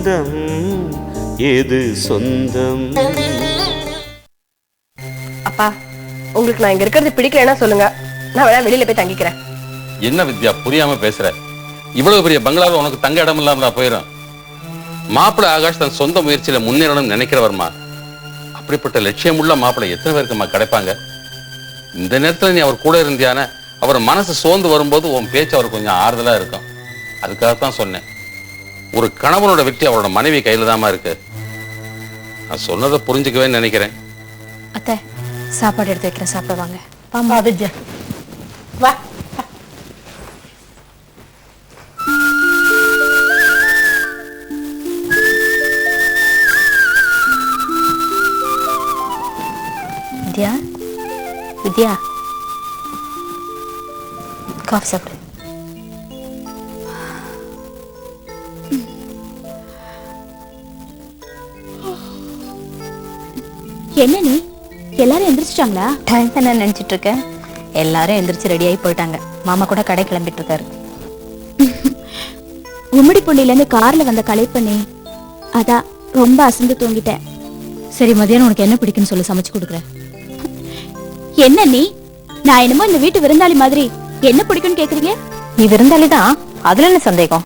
பந்தம் எது சொந்தம்? அப்பா உங்களுக்கு நான் இங்க இருக்கிறது பிடிக்கலன்னா சொல்லுங்க. நான் வேணா வெளியில போய் தங்கிக்கிறேன். என்ன வித்யா புரியாம பேசுற? இவ்வளவு பெரிய பங்களாவில் உனக்கு தங்க இடம் இல்லாம போயிடும் மாப்பிள்ளை ஆகாஷ் தன் சொந்த முயற்சியில முன்னேறணும்னு நினைக்கிறவர்மா? அப்படிப்பட்ட லட்சியமுள்ள மாப்பிள்ளை எத்தனை பேருக்குமா கிடைப்பாங்க? இந்த நேரத்துல நீ அவர் கூட இருந்தியானே அவர் மனசு சோர்ந்து வரும்போது உன் பேச்சு அவர் கொஞ்சம் ஆறுதலா இருக்கும். அதுக்காகத்தான் சொன்னேன். ஒரு கணவனோட வெற்றி அவரோட மனைவி கையில தாமா இருக்கு. நான் சொன்னதை புரிஞ்சுக்கவே நினைக்கிறேன். அத்தை சாப்பாடு எடுத்து வைக்கிறேன் சாப்பிட வாங்க. பாமா வித்யா. வா. வித்யா? வித்யா? காஃபி சாப்பிடு. என்ன நீ எல்லாரும் எந்திரிச்சிட்டாங்களா? டைம் என்ன நினைச்சிட்டு இருக்கேன் எல்லாரும் எந்திரிச்சு ரெடி ஆகி போயிட்டாங்க. மாமா கூட கடை கிளம்பிட்டு இருக்காரு உம்மிடி இருந்து கார்ல வந்த கலைப்பண்ணி அதான் ரொம்ப அசந்து தூங்கிட்டேன். சரி மதியானம் உனக்கு என்ன பிடிக்குன்னு சொல்லி சமைச்சு கொடுக்குறேன். என்ன நீ? நான் என்னமோ இந்த வீட்டு விருந்தாளி மாதிரி. என்ன பிடிக்கும்னு கேக்குறீங்க? நீ விருந்தாளி தான். அதுல என்ன சந்தேகம்?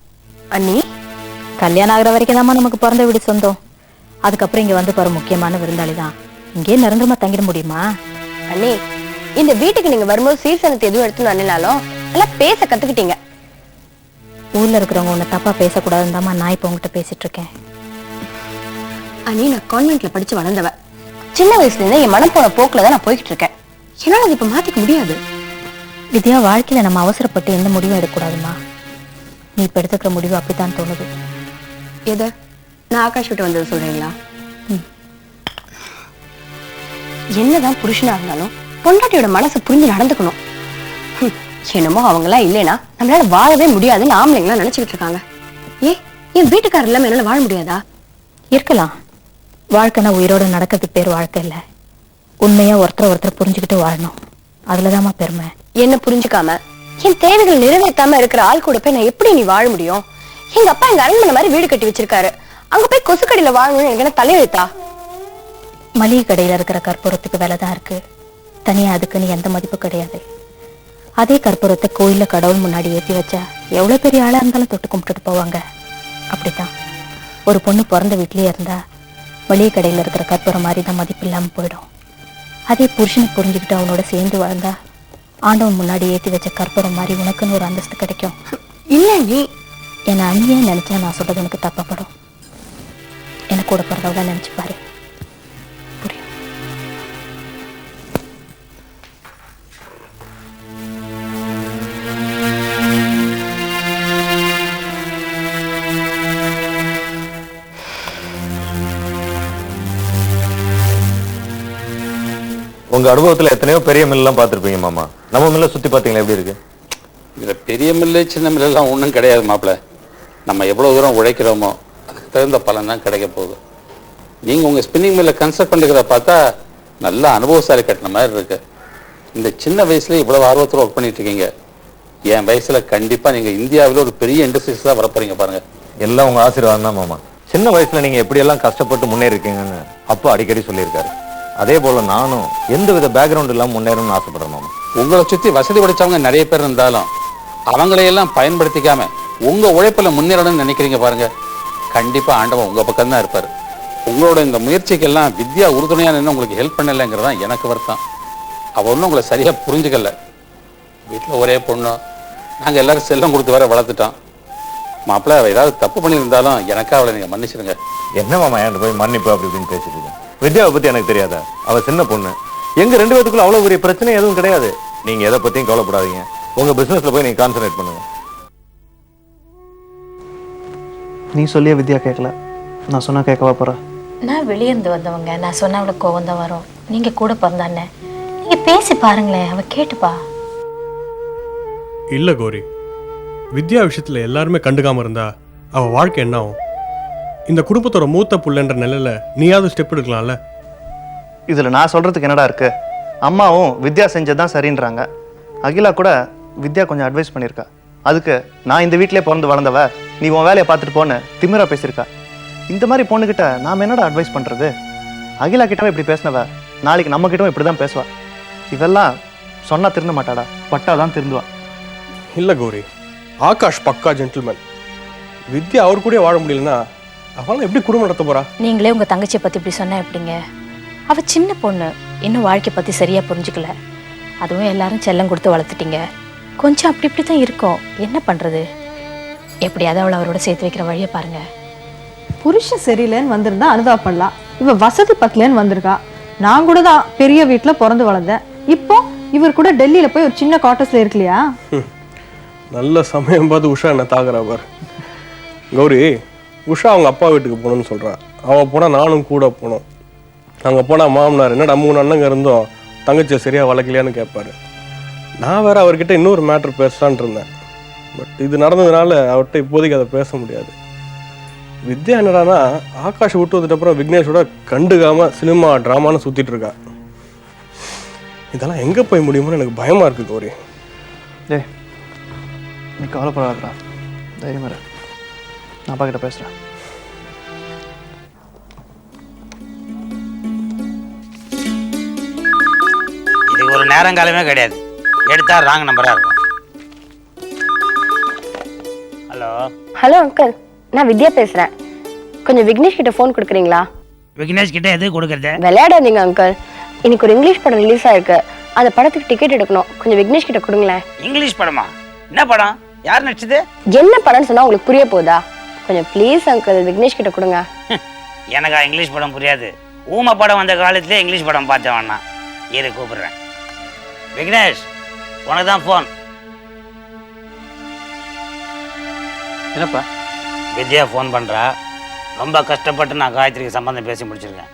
அண்ணி கல்யாணம் ஆகுற வரைக்கும் தாம்மா நமக்கு பிறந்த வீடு சொந்தம். அதுக்கப்புறம் இங்க வந்து பாரு முக்கியமான விருந்தாளி தான். இங்கே நிரந்தரமா தங்கிட முடியுமா? அண்ணி இந்த வீட்டுக்கு நீங்க வரும்போது சீர்சனத்தை எதுவும் எடுத்துன்னு வரலாலும் நல்லா பேச கத்துக்கிட்டீங்க. ஊர்ல இருக்கிறவங்க உன்னை தப்பா பேசக்கூடாதுன்னு தாம்மா நான் இப்போ உங்ககிட்ட பேசிட்டு இருக்கேன் அண்ணி நான் கான்வென்ட்ல படிச்சு வளர்ந்தவ. சின்ன வயசுல இருந்தே என் மனம் போன போக்குல தான் நான் போய்கிட்டு இருக்கேன் என்னால அது இப்ப மாத்திக்க முடியாது. வித்யா வாழ்க்கையில நம்ம அவசரப்பட்டு எந்த முடிவும் எடுக்கக்கூடாதுமா? நீ இப்ப எடுத்துக்கிற முடிவு அப்படித்தான் தோணுது. எது? நான் ஆகாஷ் விட்டு வந்தது சொல்றீங்களா? என்னதான் புருஷனா இருந்தாலும் பொண்டாட்டியோட மனசை புரிஞ்சு நடந்துக்கணும். என்னமோ அவங்களாம் இல்லைனா நம்மளால வாழவே முடியாதுன்னு ஆம்பளைங்களாம் நினைச்சுக்கிட்டு இருக்காங்க. ஏ என் வீட்டுக்காரர் இல்லாம என்னால வாழ முடியாதா? இருக்கலாம். வாழ்க்கைனா உயிரோட நடக்கிறதுக்கு பேர் வாழ்க்கை இல்ல. உண்மையா ஒருத்தர் ஒருத்தர் புரிஞ்சுக்கிட்டு வாழணும். அதுலதாம்மா பெருமை. என்ன புரிஞ்சுக்காம? என் தேவைகள் நிறைவேற்றாம இருக்கிற ஆள் கூட போய் நான் எப்படி நீ வாழ முடியும்? எங்க அப்பா எங்க அரண்மனை மாதிரி வீடு கட்டி வச்சிருக்காரு. அங்க போய் கொசுக்கடியில வாழணும்னு எனக்கு என்ன தலையெழுத்தா? மளிகை கடையில இருக்கிற கற்பூரத்துக்கு விலை தான் இருக்கு. தனியா அதுக்குன்னு எந்த மதிப்பு கிடையாது. அதே கற்பூரத்தை கோயில்ல கடவுள் முன்னாடி ஏத்தி வச்சா எவ்வளவு பெரிய ஆளா இருந்தாலும் தொட்டு கும்பிட்டுட்டு போவாங்க. அப்படித்தான். ஒரு பொண்ணு பிறந்த வீட்லயே இருந்தா மளிகை கடையில இருக்கிற கற்பூரம் மாதிரி தான் மதிப்பு இல்லாம போயிடும். அதே புருஷனை புரிஞ்சுக்கிட்டு அவனோட சேர்ந்து வாழ்ந்தா ஆண்டவன் முன்னாடி ஏத்தி வச்ச கற்பூரம் மாதிரி உனக்குன்னு ஒரு அந்தஸ்து கிடைக்கும். இல்ல நீ என்னை அண்ணியே நினைச்சா நான் சொல்றது உனக்கு தப்பப்படும். எனக்கு கூட பிறந்தவளா நினைச்சு உங்க அனுபவத்துல எத்தனையோ பெரிய மில்லாம் பார்த்திருப்பீங்க மாமா. நம்ம மில்ல சுத்தி பாத்தீங்களா எப்படி இருக்கு? இதுல பெரிய மில்லு சின்ன மில்லு எல்லாம் ஒன்றும் கிடையாது மாப்பிள்ள நம்ம எவ்வளவு தூரம் உழைக்கிறோமோ அதுக்கு தகுந்த பலன் தான் கிடைக்க போகுது. நீங்க உங்க ஸ்பின்னிங் மில்லை கன்ஸ்ட்ரக்ட் பண்ணிக்கிறத பார்த்தா நல்ல அனுபவசாலி கட்டின மாதிரி இருக்கு. இந்த சின்ன வயசுல இவ்வளவு ஆர்வத்தோட ஒர்க் பண்ணிட்டு இருக்கீங்க. என் வயசுல கண்டிப்பா நீங்க இந்தியாவில் ஒரு பெரிய இண்டஸ்ட்ரீஸ் தான் வரப்போறீங்க பாருங்க. எல்லாம் உங்க ஆசீர்வாதம் தான் மாமா. சின்ன வயசுல நீங்க எப்படி எல்லாம் கஷ்டப்பட்டு முன்னேறி இருக்கீங்கன்னு அப்பா அடிக்கடி சொல்லியிருக்காரு. அதே போல நானும் எந்த வித பேக்ரவுண்ட் இல்லாம முன்னேறணும்னு ஆசைப்படுறேன் மாமா. உங்களை சுத்தி வசதி படைச்சவங்க நிறைய பேர் இருந்தாலும் அவங்களையெல்லாம் பயன்படுத்திக்காம உங்க உழைப்புல முன்னேறணும்னு நினைக்கிறீங்க பாருங்க. கண்டிப்பா ஆண்டவன் உங்க பக்கம் தான் இருப்பாரு. உங்களோட இந்த முயற்சிக்கெல்லாம் வித்யா உறுதுணையா நின்று உங்களுக்கு ஹெல்ப் பண்ணலைங்கிறது தான் எனக்கு வருத்தம். அவ ஒன்றும் உங்களை சரியா புரிஞ்சுக்கல. வீட்டில் ஒரே பொண்ணு. நாங்க எல்லாரும் செல்லம் கொடுத்து வேற வளர்த்துட்டோம். மாப்பிள்ள ஏதாவது தப்பு பண்ணியிருந்தாலும் எனக்கா அவளை நீங்க மன்னிச்சிடுங்க. என்ன மாமா போய் மன்னிப்பு அப்படி இப்படின்னு பேசிட்டு வித்யாவை பத்தி எனக்கு தெரியாதா? அவ சின்ன பொண்ணு. எங்க ரெண்டு பேத்துக்குள்ள அவ்வளவு பெரிய பிரச்சனை எதுவும் கிடையாது. நீங்க எதை பத்தியும் கவலைப்படாதீங்க. உங்க பிசினஸ்ல போய் நீங்க கான்சென்ட்ரேட் பண்ணுங்க. நீ சொல்லிய வித்யா கேட்கல நான் சொன்னா கேட்கவா போற? நான் வெளியே இருந்து வந்தவங்க. நான் சொன்ன அவளுக்கு கோவம் தான் வரும். நீங்க கூட பிறந்தானே. நீங்க பேசி பாருங்களேன். அவ கேட்டுப்பா. இல்ல கோரி. வித்யா விஷயத்துல எல்லாருமே கண்டுக்காம இருந்தா அவ வாழ்க்கை என்ன ஆகும்? இந்த குடும்பத்தோட மூத்த புள்ளன்ற நிலையில நீயாவது ஸ்டெப் எடுக்கலாம்ல? இதுல நான் சொல்றதுக்கு என்னடா இருக்கு? அம்மாவும் வித்யா செஞ்சதுதான் சரின்றாங்க. அகிலா கூட வித்யா கொஞ்சம் அட்வைஸ் பண்ணியிருக்கா அதுக்கு நான் இந்த வீட்டிலே பிறந்து வளர்ந்தவ நீ உன் வேலையை பார்த்துட்டு போன்னு திமிரா பேசியிருக்கா இந்த மாதிரி பொண்ணுகிட்ட நாம் என்னடா அட்வைஸ் பண்ணுறது அகிலா கிட்டவே இப்படி பேசினவ நாளைக்கு நம்ம கிட்டவும் இப்படி தான் பேசுவா. இவெல்லாம் சொன்னா திருந்த மாட்டாடா. பட்டா தான் திருந்துவா. இல்லை கௌரி. ஆகாஷ் பக்கா ஜென்டில்மேன் வித்யா அவர் கூட வாழ முடியலன்னா அவளாம் எப்படி குடும்பம் நடத்த போறா? நீங்களே உங்க தங்கச்சியை பத்தி இப்படி சொன்னா எப்படிங்க? அவ சின்ன பொண்ணு இன்னும் வாழ்க்கை பத்தி சரியா புரிஞ்சுக்கல. அதுவும் எல்லாரும் செல்லம் கொடுத்து வளர்த்துட்டீங்க. கொஞ்சம் அப்படி இப்படி தான் இருக்கும். என்ன பண்றது? எப்படியாவது அவளை அவரோட சேர்த்து வைக்கிற வழியை பாருங்க. புருஷன் சரியில்லைன்னு வந்திருந்தா அனுதாபப்படலாம் இவ வசதி பத்தலன்னு வந்திருக்கா. நான் கூட தான் பெரிய வீட்ல பிறந்து வளர்ந்தேன். இப்போ இவர் கூட டெல்லியில போய் ஒரு சின்ன குவார்ட்டர்ஸ்ல இருக்கலையா? நல்ல சமயம் பார்த்து உஷா என்ன தாக்குறா பார். கௌரி உஷா அவங்க அப்பா வீட்டுக்கு போகணும்னு சொல்கிறா அவள் போனால் நானும் கூட போனோம் அங்கே போனால் மாமனார் என்னடா மூணு அண்ணங்க இருந்தோம் தங்கச்சியை சரியாக வளர்க்கலையான்னு கேட்பாரு. நான் வேற அவர்கிட்ட இன்னொரு மேட்ரு பேசலான் இருந்தேன். பட் இது நடந்ததுனால அவர்கிட்ட இப்போதைக்கு அதை பேச முடியாது. வித்யா என்னடானா ஆகாஷ் விட்டு வந்துட்ட அப்புறம் விக்னேஷோட கண்டுக்காம சினிமா ட்ராமான்னு சுற்றிட்டு இருக்கா. இதெல்லாம் எங்கே போய் முடியுமோன்னு எனக்கு பயமாக இருக்குது கௌரி. ஏ நீ கவலைப்படாதடா. தைரியமாக நான் அப்பா கிட்ட பேசுகிறேன் இது ஒரு நேரங்காலமே கிடையாது. எடுத்தா ராங் நம்பரா இருக்கும். ஹலோ ஹலோ அங்கிள் நான் வித்யா பேசுறேன். கொஞ்சம் விக்னேஷ் கிட்ட ஃபோன் கொடுக்குறீங்களா? விக்னேஷ் கிட்ட எது கொடுக்கறது? விளையாடாதீங்க அங்கிள் இன்னைக்கு ஒரு இங்கிலீஷ் படம் ரிலீஸ் ஆயிருக்கு. அந்த படத்துக்கு டிக்கெட் எடுக்கணும். கொஞ்சம் விக்னேஷ் கிட்ட கொடுங்களேன். இங்கிலீஷ் படமா? என்ன படம்? யார் நடிச்சது? என்ன படம்னு சொன்னா உங்களுக்கு புரிய போதா? கொஞ்சம் ப்ளீஸ் அங்கிள் விக்னேஷ் கிட்ட கொடுங்க. எனக்கா இங்கிலீஷ் படம் புரியாது. ஊமை படம் வந்த காலத்திலே இங்கிலீஷ் படம் பார்த்தேன் வேணா இரு கூப்பிடுறேன். விக்னேஷ் உனக்கு தான் ஃபோன் என்னப்பா? வித்யா ஃபோன் பண்ணுறா ரொம்ப கஷ்டப்பட்டு நான் காயத்ரிக்கு சம்பந்தம் பேசி முடிச்சிருக்கேன்.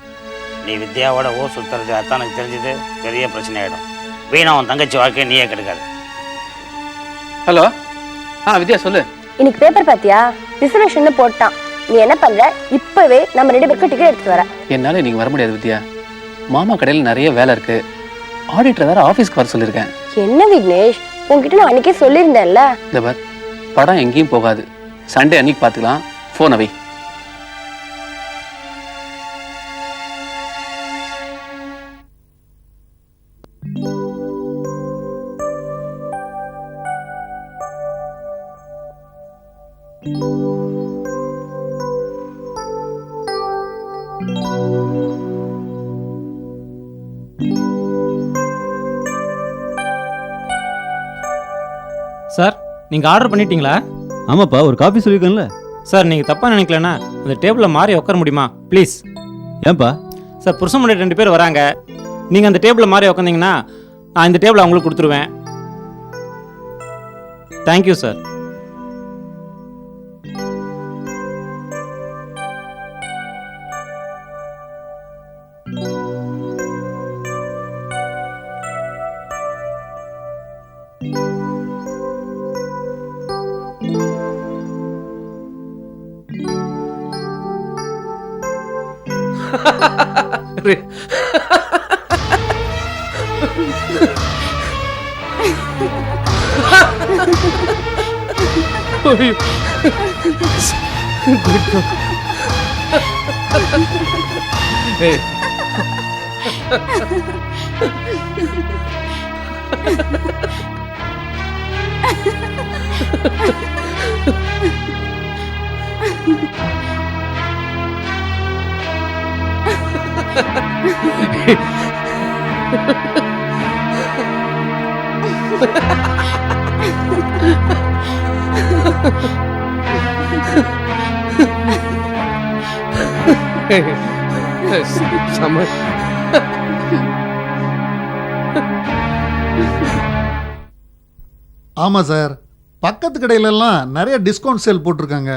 நீ வித்யாவோட ஊர் சுற்றுறது அதான் எனக்கு தெரிஞ்சது. பெரிய பிரச்சனை ஆகிடும் வீணா உன் தங்கச்சி வாழ்க்கையை நீயே கெடுக்காது. ஹலோ? ஆ வித்யா சொல்லு. இன்னைக்கு பேப்பர் பாத்தியா? ரிசர்வேஷன் போட்டான். நீ என்ன பண்ற? இப்பவே நம்ம ரெண்டு பேருக்கு டிக்கெட் எடுத்து வர. என்னால் இன்னைக்கு வர முடியாது வித்யா. மாமா கடையில் நிறைய வேலை இருக்கு. ஆடிட்டர் வேற ஆஃபீஸ்க்கு வர சொல்லியிருக்கேன். என்ன விக்னேஷ்? உன்கிட்ட நான் அன்னைக்கே சொல்லியிருந்தேன்ல. இந்த பார் படம் எங்கேயும் போகாது. சண்டே அன்னைக்கு பார்த்துக்கலாம் ஃபோன் அவை நீங்கள் ஆர்டர் பண்ணிட்டீங்களா? ஆமாப்பா ஒரு காஃபி சொல்லியிருக்கேன்ல. சார் நீங்கள் தப்பாக நினைக்கலனா அந்த டேபிளில் மாறி உட்கார முடியுமா? ப்ளீஸ் ஏன்பா? சார் புருஷன் முன்னாடி ரெண்டு பேர் வராங்க. நீங்கள் அந்த டேபிளில் மாறி உட்காந்தீங்கன்னா நான் இந்த டேபிளை அவங்களுக்கு கொடுத்துருவேன். Thank you sir Hey. ஆமாம் சார். பக்கத்து கடையிலெல்லாம் நிறைய டிஸ்கவுண்ட் சேல் போட்டிருக்காங்க.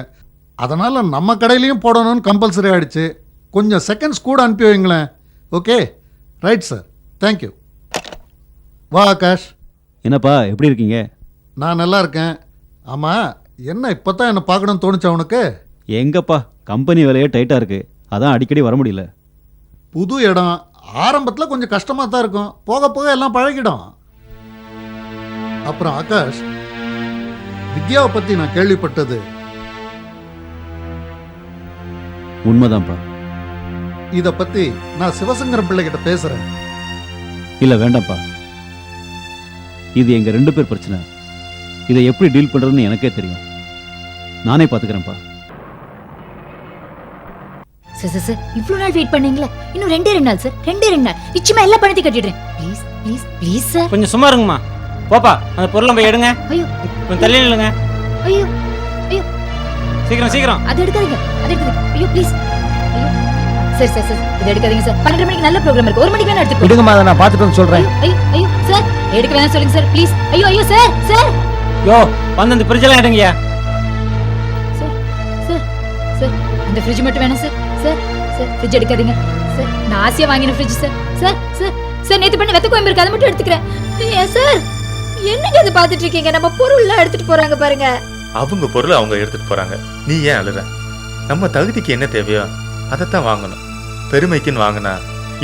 அதனால் நம்ம கடையிலையும் போடணும்னு கம்பல்சரி ஆயிடுச்சு. கொஞ்சம் செகண்ட்ஸ் கூட அனுப்பி வைங்களேன். ஓகே ரைட் சார் தேங்க்யூ வா ஆகாஷ். என்னப்பா எப்படி இருக்கீங்க? நான் நல்லா இருக்கேன். ஆமாம் என்ன இப்போ தான் என்னை பார்க்கணும்னு தோணுச்சா உனக்கு? எங்கப்பா கம்பெனி வேலையே டைட்டாக இருக்கு. அதான் அடிக்கடி வர முடியல. புது இடம். ஆரம்பத்தில் கொஞ்சம் கஷ்டமாக தான் இருக்கும். போக போக எல்லாம் பழகிடும். அப்புறம் ஆகாஷ் வித்யாவை பற்றி நான் கேள்விப்பட்டது. உண்மைதான்ப்பா. இதை பத்தி நான் சிவசங்கரம் பிள்ளைகிட்ட பேசுறேன். இல்லை வேண்டாம்ப்பா. இது எங்கள் ரெண்டு பேர் பிரச்சனை. இதை எப்படி டீல் பண்ணுறதுன்னு எனக்கே தெரியும். நானே பார்த்துக்கிறேன்ப்பா சார் சார் சார் இவ்வளவு நாள் வெயிட் பண்ணீங்களா? இன்னும் ரெண்டே ரெண்டு நாள் சார் ரெண்டே ரெண்டு நாள். நிச்சயமா எல்லா பணத்தையும் கட்டிடுறேன். ப்ளீஸ் ப்ளீஸ் ப்ளீஸ் சார் கொஞ்சம் சும்மா இருங்கம்மா. போப்பா அந்த பொருளை போய் எடுங்க. ஐயோ. கொஞ்சம் தள்ளி நில்லுங்க. ஐயோ ஐயோ. சீக்கிரம் சீக்கிரம். அது எடுக்காதீங்க அது எடுக்காதீங்க. ஐயோ ப்ளீஸ் ஐயோ. சரி சார் சார் இது எடுக்காதீங்க சார் பன்னெண்டு மணிக்கு நல்ல ப்ரோக்ராம் இருக்கு. ஒரு மணிக்கு வேணா எடுத்துட்டு போங்க. விடுங்கம்மா அதை நான் பார்த்துட்டு வந்து சொல்கிறேன் ஐயோ ஐயோ சார் எடுக்க வேணாம் சொல்லுங்க சார் ப்ளீஸ் ஐயோ ஐயோ சார் சார் யோ வந்து அந்த ஃப்ரிட்ஜெல்லாம் எடுங்கய்யா. சார் சார் சார் அந்த ஃப்ரிட்ஜ் மட்டும் வேணாம் சார் சார் சார் ஃப்ரிட்ஜ் எடுக்காதீங்க. சார் நான் ஆசையா வாங்கின fridge sir sir sir sir நேத்து பண்ண வெத்த கோயம்பு இருக்கு அதை மட்டும் எடுத்துக்கிறேன். ஏன் சார் என்னங்க அது பார்த்துட்டு இருக்கீங்க? நம்ம பொருள்லாம் எடுத்துட்டு போறாங்க பாருங்க. அவங்க பொருளை அவங்க எடுத்துட்டு போறாங்க. நீ ஏன் அழுற? நம்ம தகுதிக்கு என்ன தேவையோ அதைத்தான் வாங்கணும். பெருமைக்குன்னு வாங்கினா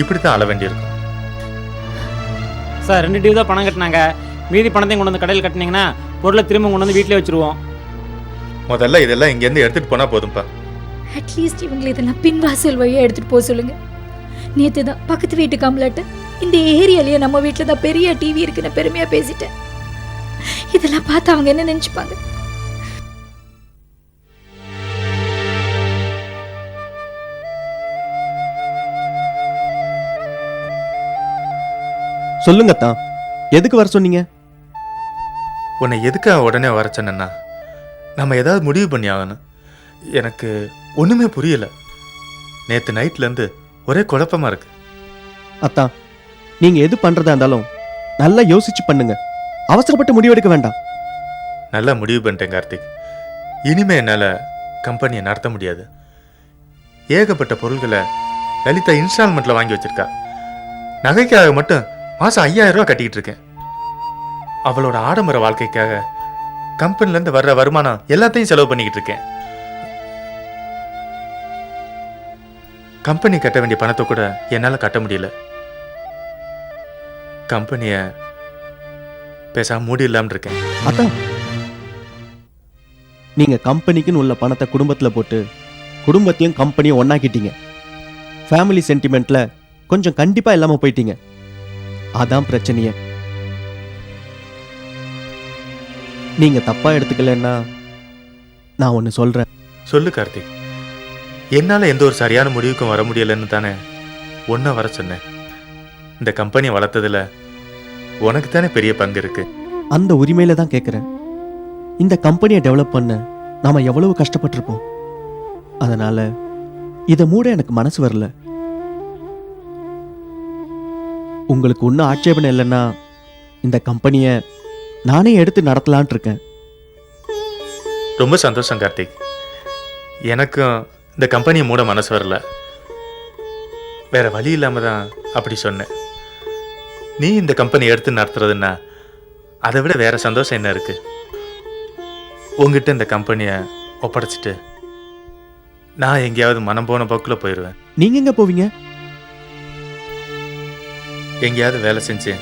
இப்படித்தான் அழ வேண்டியிருக்கும் சார் ரெண்டு டியூ தான் பணம் கட்டினாங்க. மீதி பணத்தையும் கொண்டு வந்து கடையில் கட்டினீங்கன்னா பொருளை திரும்ப கொண்டு வந்து வீட்டிலே வச்சிருவோம். முதல்ல இதெல்லாம் இங்கேருந்து எடுத்துட்டு போனா போதும்பா. அட்லீஸ்ட் இவங்களை இதெல்லாம் பின்வாசல் வழியா எடுத்துட்டு போக சொல்லுங்க. நேத்து தான் பக்கத்து வீட்டு கம்ப்ளைண்ட் இந்த ஏரியாலயே நம்ம வீட்ல தான் பெரிய டிவி இருக்குன்னு பெருமையா பேசிட்டேன். இதெல்லாம் பார்த்து அவங்க என்ன நினைச்சுப்பாங்க? சொல்லுங்க தான் எதுக்கு வர சொன்னீங்க? உன்னை எதுக்காக உடனே வர சொன்னேன்னா நம்ம ஏதாவது முடிவு பண்ணி ஆகணும். எனக்கு ஒண்ணுமே புரியல. நேத்து நைட்ல இருந்து ஒரே குழப்பமா இருக்கு. அத்தான் நீங்க எது பண்றதா இருந்தாலும் நல்லா யோசிச்சு பண்ணுங்க. அவசரப்பட்டு முடிவெடுக்க வேண்டாம். நல்லா முடிவு பண்ணிட்டேன் கார்த்திக். இனிமே என்னால கம்பெனியை நடத்த முடியாது. ஏகப்பட்ட பொருள்களை லலிதா இன்ஸ்டால்மெண்ட்ல வாங்கி வச்சிருக்கா. நகைக்காக மட்டும் மாசம் ஐயாயிரம் ரூபாய் கட்டிக்கிட்டு இருக்கேன். அவளோட ஆடம்பர வாழ்க்கைக்காக கம்பெனில இருந்து வர்ற வருமானம் எல்லாத்தையும் செலவு பண்ணிக்கிட்டு இருக்கேன். கம்பெனி கட்ட வேண்டிய பணத்தை கூட என்னால கட்ட முடியல. கம்பெனிய பேசாம மூடி இல்லாம இருக்கேன். அதான். நீங்க கம்பெனிக்குன்னு உள்ள பணத்தை குடும்பத்துல போட்டு குடும்பத்தையும் கம்பெனியும் ஒன்னாக்கிட்டீங்க ஃபேமிலி சென்டிமெண்ட்ல கொஞ்சம் கண்டிப்பா இல்லாம போயிட்டீங்க. அதான் பிரச்சனையே. நீங்க தப்பா எடுத்துக்கலன்னா நான் ஒன்னு சொல்றேன். சொல்லு கார்த்திக். என்னால எந்த ஒரு சரியான முடிவுக்கும் வர முடியலன்னு தானே ஒன்ன வர சொன்னேன். இந்த கம்பெனியை வளர்த்ததுல உனக்கு தானே பெரிய பங்கு இருக்கு. அந்த உரிமையில தான் கேட்குறேன் இந்த கம்பெனியை டெவலப் பண்ண நாம எவ்வளவு கஷ்டப்பட்டிருப்போம். அதனால இதை மூட எனக்கு மனசு வரல. உங்களுக்கு ஒன்றும் ஆட்சேபனை இல்லைன்னா இந்த கம்பெனியை நானே எடுத்து நடத்தலான்ட்டு இருக்கேன். ரொம்ப சந்தோஷம் கார்த்திக். எனக்கும் இந்த கம்பெனியை மூட மனசு வரல. வேற வழி இல்லாம தான் அப்படி சொன்னேன். நீ இந்த கம்பெனி எடுத்து நடத்துறதுன்னா அதை விட வேற சந்தோஷம் என்ன இருக்கு? உங்ககிட்ட இந்த கம்பெனியை ஒப்படைச்சிட்டு நான் எங்கேயாவது மனம் போன போக்கில் போயிடுவேன் நீங்க எங்க போவீங்க? எங்கேயாவது வேலை செஞ்சு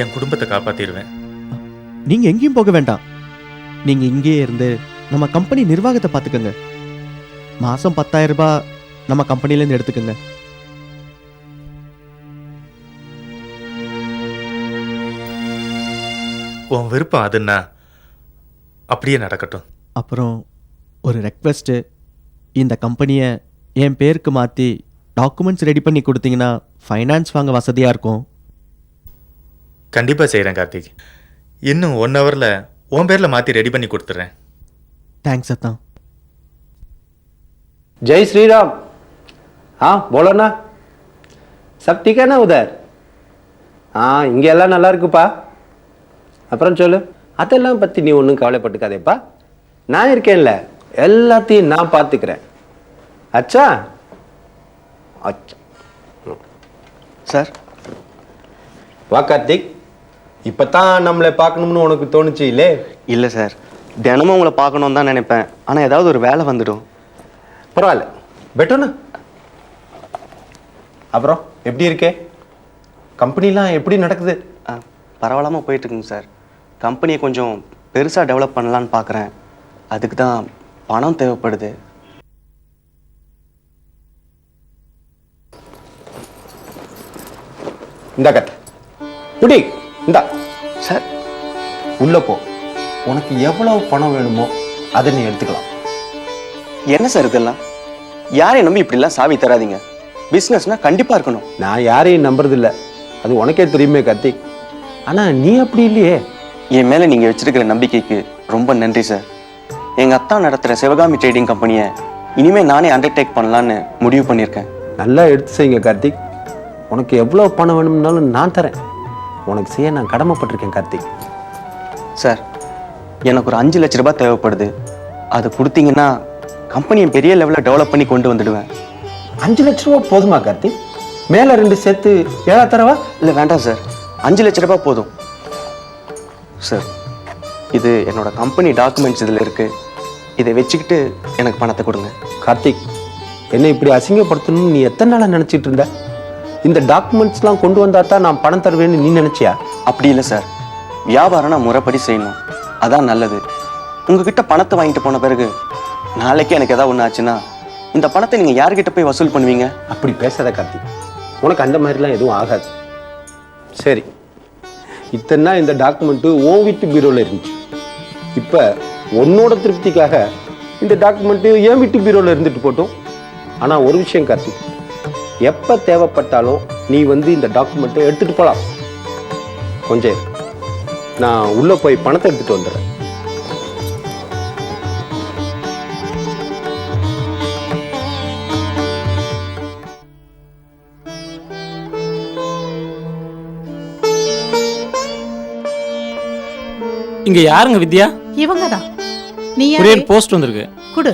என் குடும்பத்தை காப்பாத்திடுவேன். நீங்க எங்கேயும் போக வேண்டாம். நீங்க இங்கேயே இருந்து நம்ம கம்பெனி நிர்வாகத்தை பார்த்துக்கோங்க. மாசம் பத்தாயிரம் ரூபாய் நம்ம கம்பெனில இருந்து எடுத்துக்கோங்க. உன் விருப்பம் அதுன்னா அப்படியே நடக்கட்டும். அப்புறம் ஒரு ரெக்வெஸ்ட்டு இந்த கம்பெனியை என் பேருக்கு மாற்றி டாக்குமெண்ட்ஸ் ரெடி பண்ணி கொடுத்தீங்கன்னா ஃபைனான்ஸ் வாங்க வசதியாக இருக்கும். கண்டிப்பா செய்றேன் கார்த்திக். இன்னும் ஒன் ஹவர்ல உன் பேர்ல மாத்தி ரெடி பண்ணி கொடுத்துட்றேன். தேங்க்ஸ் அத்தான். जय श्री राम हाँ बोलो ना सब ठीक है ना उधर हाँ இங்க எல்லாம் நல்லா இருக்குப்பா அப்புறம் சொல்லு அதெல்லாம் பற்றி நீ ஒன்றும் கவலைப்பட்டுக்காதேப்பா நான் இருக்கேன்ல எல்லாத்தையும் நான் பார்த்துக்கிறேன் அச்சா அச்சா சார் வா கார்த்திக் இப்போ தான் நம்மளை பார்க்கணும்னு உனக்கு தோணுச்சு இல்லே இல்லை சார் தினமும் உங்களை பார்க்கணும் தான் நினைப்பேன் ஆனால் ஏதாவது ஒரு வேலை வந்துடும் பரவாயில்ல. பெட்டர்ண்ணா அப்புறம் எப்படி இருக்கே? கம்பெனிலாம் எப்படி நடக்குது? பரவாயில்லாமல் போயிட்டுருக்குங்க சார். கம்பெனியை கொஞ்சம் பெருசாக டெவலப் பண்ணலான்னு பார்க்குறேன். அதுக்கு தான் பணம் தேவைப்படுது. இந்த கத்தை குடி இந்தா. சார். உள்ள போ. உனக்கு எவ்வளவு பணம் வேணுமோ அதை நீ எடுத்துக்கலாம். என்ன சார் இதெல்லாம்? யாரையும் நம்பி இப்படிலாம் சாவி தராதீங்க. பிஸ்னஸ்னா கண்டிப்பா இருக்கணும். நான் யாரையும் நம்புறது இல்ல அது உனக்கே தெரியுமே கார்த்திக். ஆனா நீ அப்படி இல்லையே. என் மேல நீங்க வச்சிருக்கிற நம்பிக்கைக்கு ரொம்ப நன்றி சார் எங்க அத்தா நடத்துற சிவகாமி ட்ரேடிங் கம்பெனியை இனிமே நானே அண்டர்டேக் பண்ணலான்னு முடிவு பண்ணியிருக்கேன். நல்லா எடுத்து செய்யுங்க கார்த்திக். உனக்கு எவ்வளவு பணம் வேணும்னாலும் நான் தரேன். உனக்கு செய்ய நான் கடமைப்பட்டிருக்கேன் கார்த்திக். சார் எனக்கு ஒரு அஞ்சு லட்ச ரூபாய் தேவைப்படுது. அது கொடுத்தீங்கன்னா கம்பெனியை பெரிய லெவலில் டெவலப் பண்ணி கொண்டு வந்துடுவேன். அஞ்சு லட்ச ரூபா போதுமா கார்த்திக் மேல ரெண்டு சேர்த்து ஏழா தரவா? இல்லை வேண்டாம் சார் அஞ்சு லட்ச ரூபாய் போதும். சார் இது என்னோட கம்பெனி டாக்குமெண்ட்ஸ் இதில் இருக்கு. இதை வச்சுக்கிட்டு எனக்கு பணத்தை கொடுங்க. கார்த்திக் என்னை இப்படி அசிங்கப்படுத்தணும்னு நீ எத்தனை நாளா நினைச்சிட்டு இருந்த? இந்த டாக்குமெண்ட்ஸ்லாம் கொண்டு வந்தா தான் நான் பணம் தருவேன்னு நீ நினைச்சியா? அப்படி இல்லை சார் வியாபாரம் நான் முறைப்படி செய்யணும். அதான் நல்லது. உங்ககிட்ட பணத்தை வாங்கிட்டு போன பிறகு நாளைக்கு எனக்கு ஏதாவது ஒன்று ஆச்சுன்னா இந்த பணத்தை நீங்கள் யார்கிட்ட போய் வசூல் பண்ணுவீங்க? அப்படி பேசாத கார்த்திக் உனக்கு அந்த மாதிரிலாம் எதுவும் ஆகாது. சரி. இத்தனை இந்த டாக்குமெண்ட்டு ஓவிட்டு வீட்டு பீரோவில் இருந்துச்சு. இப்போ உன்னோட திருப்திக்காக இந்த டாக்குமெண்ட்டு என் வீட்டு பீரோவில் இருந்துட்டு போட்டும். ஆனால் ஒரு விஷயம் கார்த்திக் எப்போ தேவைப்பட்டாலும் நீ வந்து இந்த டாக்குமெண்ட்டை எடுத்துகிட்டு போகலாம் கொஞ்சம் நான் உள்ளே போய் பணத்தை எடுத்துகிட்டு வந்துடுறேன். இங்க யாருங்க வித்யா? இவங்க தான் நீ ஒரே யாரு? போஸ்ட் வந்திருக்கு. குடு.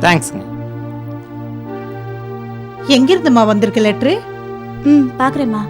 தேங்க்ஸ்ங்க எங்கிருந்துமா வந்திருக்கு லெட்ரு ம் பார்க்குறேம்மா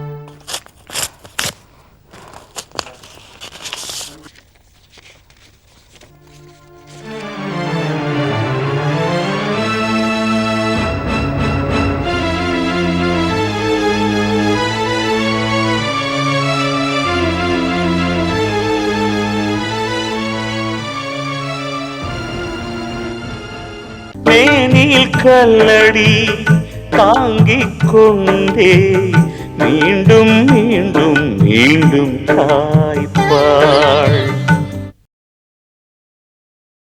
கல்லடி தாங்கிக் கொண்டே மீண்டும் மீண்டும் மீண்டும் தாய்ப்பாள்